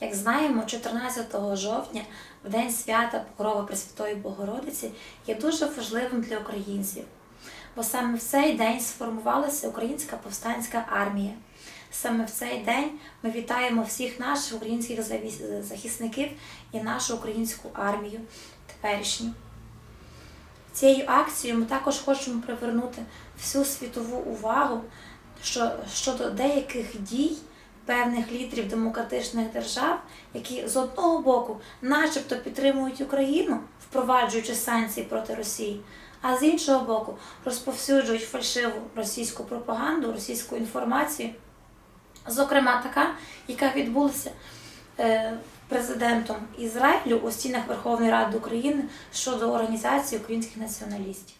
Як знаємо, 14 жовтня, в день свята Покрова Пресвятої Богородиці, є дуже важливим для українців, бо саме в цей день сформувалася Українська повстанська армія. Саме в цей день ми вітаємо всіх наших українських захисників і нашу українську армію теперішню. Цією акцією ми також хочемо привернути всю світову увагу щодо деяких дій певних лідерів демократичних держав, які з одного боку, начебто, підтримують Україну, впроваджуючи санкції проти Росії, а з іншого боку, розповсюджують фальшиву російську пропаганду, російську інформацію. Зокрема, така, яка відбулася е, президентом Ізраїлю у стінах Верховної Ради України щодо організації українських націоналістів.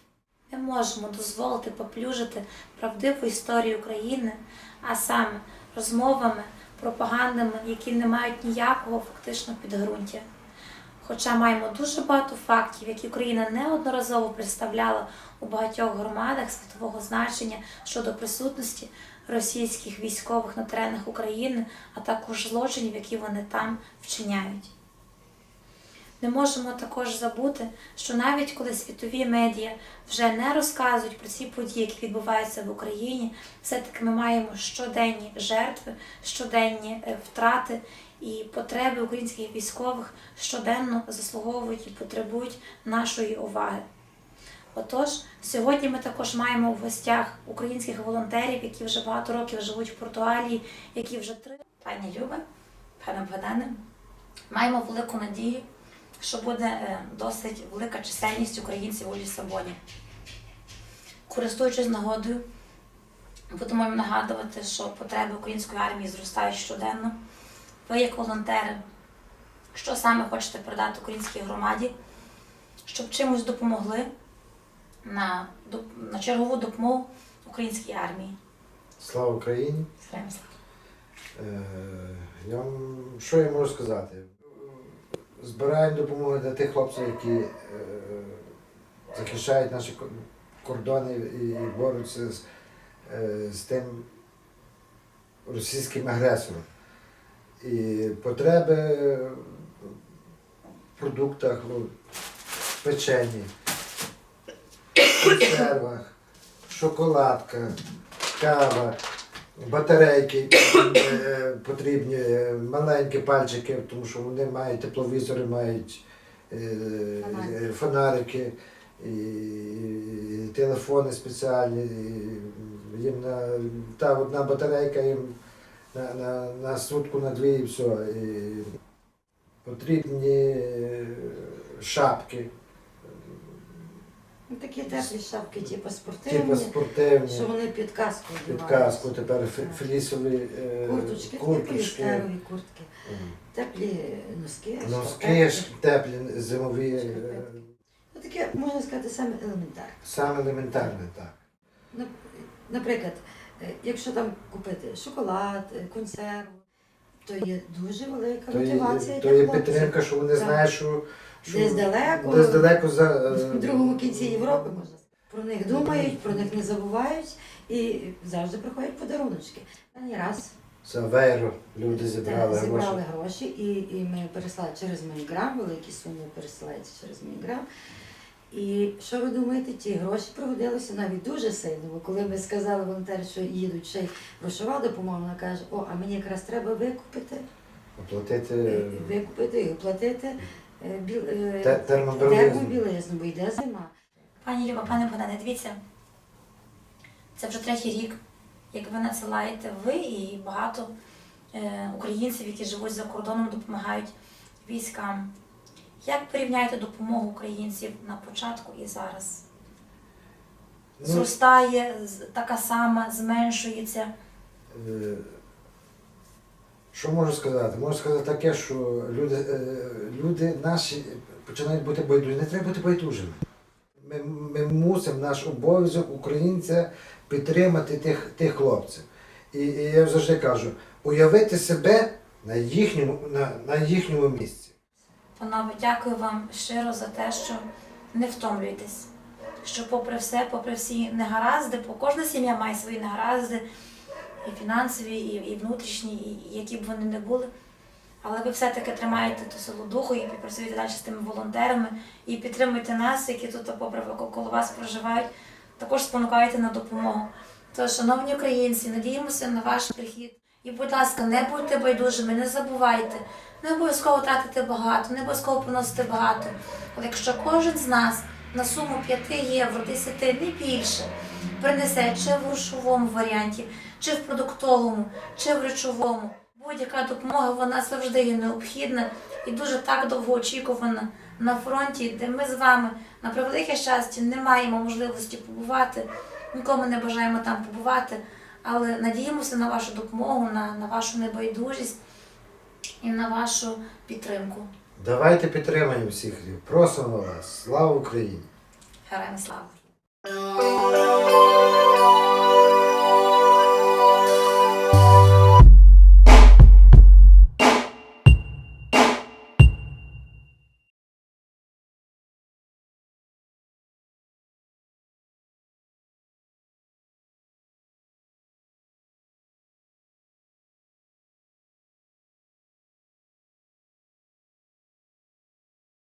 Ми можемо дозволити поплюжити правдиву історію України, а саме розмовами, пропагандами, які не мають ніякого фактично підґрунтя. Хоча маємо дуже багато фактів, які Україна неодноразово представляла у багатьох громадах світового значення щодо присутності російських військових на теренах України, а також злочинів, які вони там вчиняють. Не можемо також забути, що навіть коли світові медіа вже не розказують про ці події, які відбуваються в Україні, все-таки ми маємо щоденні жертви, щоденні е, втрати і потреби українських військових щоденно заслуговують і потребують нашої уваги. Отож, сьогодні ми також маємо в гостях українських волонтерів, які вже багато років живуть в Португалії, які вже три пані Люба, пане Богдане, маємо велику надію, що буде е, досить велика чисельність українців у Лісабоні. Користуючись нагодою, будемо їм нагадувати, що потреби української армії зростають щоденно. Ви, як волонтери, що саме хочете передати українській громаді, щоб чимось допомогли на, на чергову допомогу українській армії. Слава Україні! Слава. Е, Я вам що я можу сказати? Збираємо допомогу для тих хлопців, які е, захищають наші кордони і борються з, е, з тим російським агресором. І потреби в продуктах, в печені, консервах, шоколадка, кава, батарейки е, потрібні, е, маленькі пальчики, тому що вони мають тепловізори, мають е, фонарики, і, телефони спеціальні. Їм на, та одна батарейка їм на, на, на сутку, на дві і все. І потрібні шапки, Ну, такі теплі шапки, типу спортивні, типу спортивні. що вони під каску Під каску тепер флісові е, Курточки, такі курточки, поліестерові куртки, м, теплі носки, носки шкарпетки. ж теплі, зимові. е, Ну, таке, можна сказати, саме елементарне. Саме елементарне, так. Нап- Наприклад, е, якщо там купити шоколад, е, консерву, то є дуже велика То є, мотивація то для є хлопців. підтримка, що вони Так. знають, що, що Десь далеко, десь далеко за е, в другому кінці Європи можна. Про них думають, про них не забувають і завжди приходять подаруночки. Останній раз за вейру люди зібрали Так, зібрали гроші. гроші, і, і ми переслали через Мініграм, великі суми пересилаються через Мініграм. І що ви думаєте, ті гроші пригодилися навіть дуже сильно. Бо коли ми сказали волонтери, що їдуть ще й грошова допомога, вона каже, о, а мені якраз треба викупити, Оплатити е, викупити і оплатити термобілизну. термобілизну, бо йде зима. Пані Люба, пане Богдане, дивіться, це вже третій рік, як ви надсилаєте ви і багато е, українців, які живуть за кордоном, допомагають військам. Як порівняєте допомогу українців на початку і зараз? Ну, Зростає така сама, зменшується. Що можу сказати? Можу сказати таке, що люди, е, люди наші починають бути байдужі. Не треба бути байдужими. Ми, ми мусимо наш обов'язок українця підтримати тих, тих хлопців. І, і я завжди кажу, уявити себе на їхньому, на, на їхньому місці. Панове, дякую вам щиро за те, що не втомлюєтесь. Що попри все, попри всі негаразди, бо кожна сім'я має свої негаразди, і фінансові, і, і внутрішні, і які б вони не були, Але ви все-таки тримаєте ту силу духу і працюєте далі з тими волонтерами і підтримуєте нас, які тут попри коло вас проживають, також спонукаєте на допомогу. Тож, шановні українці, надіємося на ваш прихід. І, будь ласка, не будьте байдужими, не забувайте. Не обов'язково тратити багато, не обов'язково приносити багато. Але якщо кожен з нас на суму 5 євро, 10, не більше, принесе чи в грошовому варіанті, чи в продуктовому, чи в речовому, будь-яка допомога вона завжди є необхідна і дуже так довго очікувана на фронті, де ми з вами на превелике щастя не маємо можливості побувати, нікому не бажаємо там побувати, але надіємося на вашу допомогу, на, на вашу небайдужість і на вашу підтримку. Давайте підтримаємо всіх. Просимо вас. Слава Україні! Героям слава!